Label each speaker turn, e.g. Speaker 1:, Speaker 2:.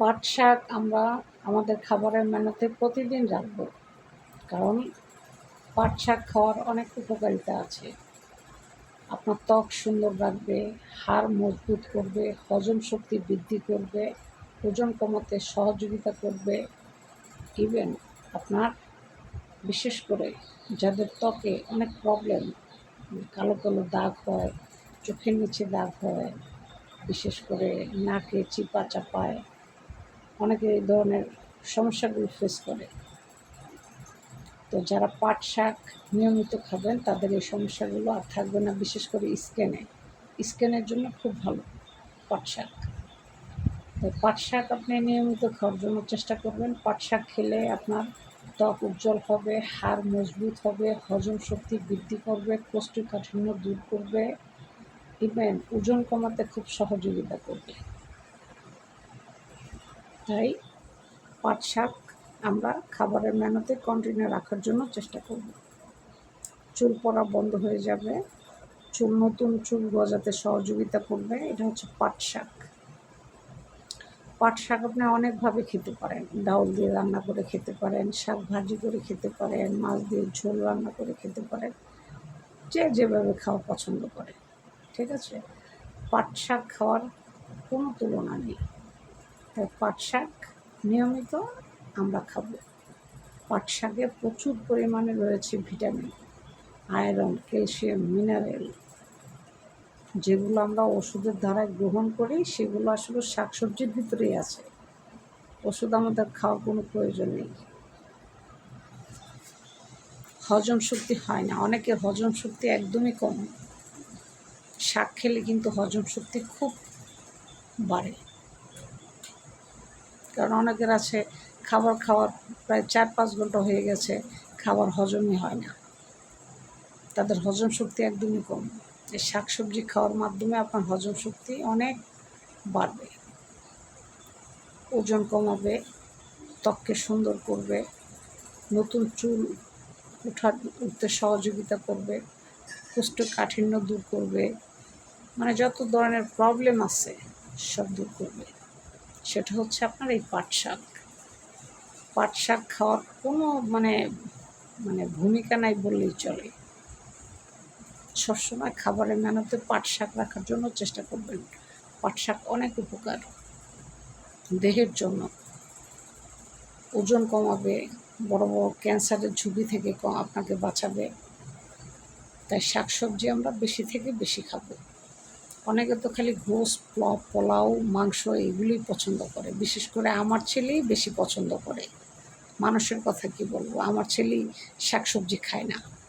Speaker 1: পাট শাক আমরা আমাদের খাবারের মেনুতে প্রতিদিন রাখব? কারণ পাট শাক খাওয়ার অনেক উপকারিতা আছে। আপনার ত্বক সুন্দর রাখবে, হাড় মজবুত করবে, হজম শক্তি বৃদ্ধি করবে, ওজন কমাতে সহযোগিতা করবে। ইভেন আপনার, বিশেষ করে যাদের ত্বকে অনেক প্রবলেম, কালো কালো দাগ হয়, চোখের নিচে দাগ হয়, বিশেষ করে নাকে চিপা চাপায় অনেকে এই ধরনের সমস্যাগুলো ফেস করে। তো যারা পাট শাক নিয়মিত খাবেন, তাদের এই সমস্যাগুলো আর থাকবে না, বিশেষ করে স্কিনে। স্কিনের জন্য খুব ভালো পাট শাক। তো পাট শাক আপনি নিয়মিত খাওয়ার জন্য চেষ্টা করবেন। পাট শাক খেলে আপনার ত্বক উজ্জ্বল হবে, হাড় মজবুত হবে, হজম শক্তি বৃদ্ধি করবে কোষ্ঠকাঠিন্য দূর করবে, ইভেন ওজন কমাতে খুব সহযোগিতা করবে। তাই পাট শাক আমরা খাবারের মেনুতে কন্টিনিউ রাখার জন্য চেষ্টা করব। চুল পড়া বন্ধ হয়ে যাবে। চুল, নতুন চুল গজাতে সহযোগিতা করবে। এটা হচ্ছে পাট শাক। পাট শাক আপনি অনেকভাবে খেতে পারেন। ডাউল দিয়ে রান্না করে খেতে পারেন, শাক ভাজি করে খেতে পারেন, মাছ দিয়ে ঝোল রান্না করে খেতে পারেন। যে যেভাবে খাওয়া পছন্দ করে। ঠিক আছে? পাট শাক খাওয়ার কোনো তুলনা নেই। তাই পাট শাক নিয়মিত আমরা খাব। পাট শাকে প্রচুর পরিমাণে রয়েছে ভিটামিন, আয়রন, ক্যালসিয়াম, মিনারেল। যেগুলো আমরা ওষুধের দ্বারায় গ্রহণ করি, সেগুলো আসলে শাকসবজির ভিতরেই আছে। ওষুধ আমাদের খাওয়ার কোনো প্রয়োজন নেই। হজম শক্তি হয় না। অনেকের হজম শক্তি একদমই কম। শাক খেলে কিন্তু হজম শক্তি খুব বাড়ে। কারণ অনেকের আছে খাবার খাওয়ার প্রায় চার পাঁচ ঘণ্টা হয়ে গেছে, খাবার হজমই হয় না। তাদের হজম শক্তি একদমই কম। এই শাক সবজি খাওয়ার মাধ্যমে আপনার হজম শক্তি অনেক বাড়বে। ওজন কমাবে, ত্বককে সুন্দর করবে, নতুন চুল উঠার উঠতে সহযোগিতা করবে, কোষ্ঠকাঠিন্য দূর করবে মানে যত ধরনের প্রবলেম আছে সব দূর করবে। সেটা হচ্ছে আপনার এই পাট শাক। পাট শাক খাওয়ার কোনো মানে মানে ভূমিকা নাই বললেই চলে। সবসময় খাবারের মেনুতে পাট শাক রাখার জন্য চেষ্টা করবেন। পাট শাক অনেক উপকার দেহের জন্য। ওজন কমাবে, বড় বড় ক্যান্সারের ঝুঁকি থেকে আপনাকে বাঁচাবে। তাই শাকসবজি আমরা বেশি থেকে বেশি খাব। অনেকে তো খালি ঘোষ প্ল- পোলাও, মাংস এগুলোই পছন্দ করে। বিশেষ করে আমার ছেলেই বেশি পছন্দ করে। মানুষের কথা কি বলব? আমার ছেলেই শাকসবজি খায় না।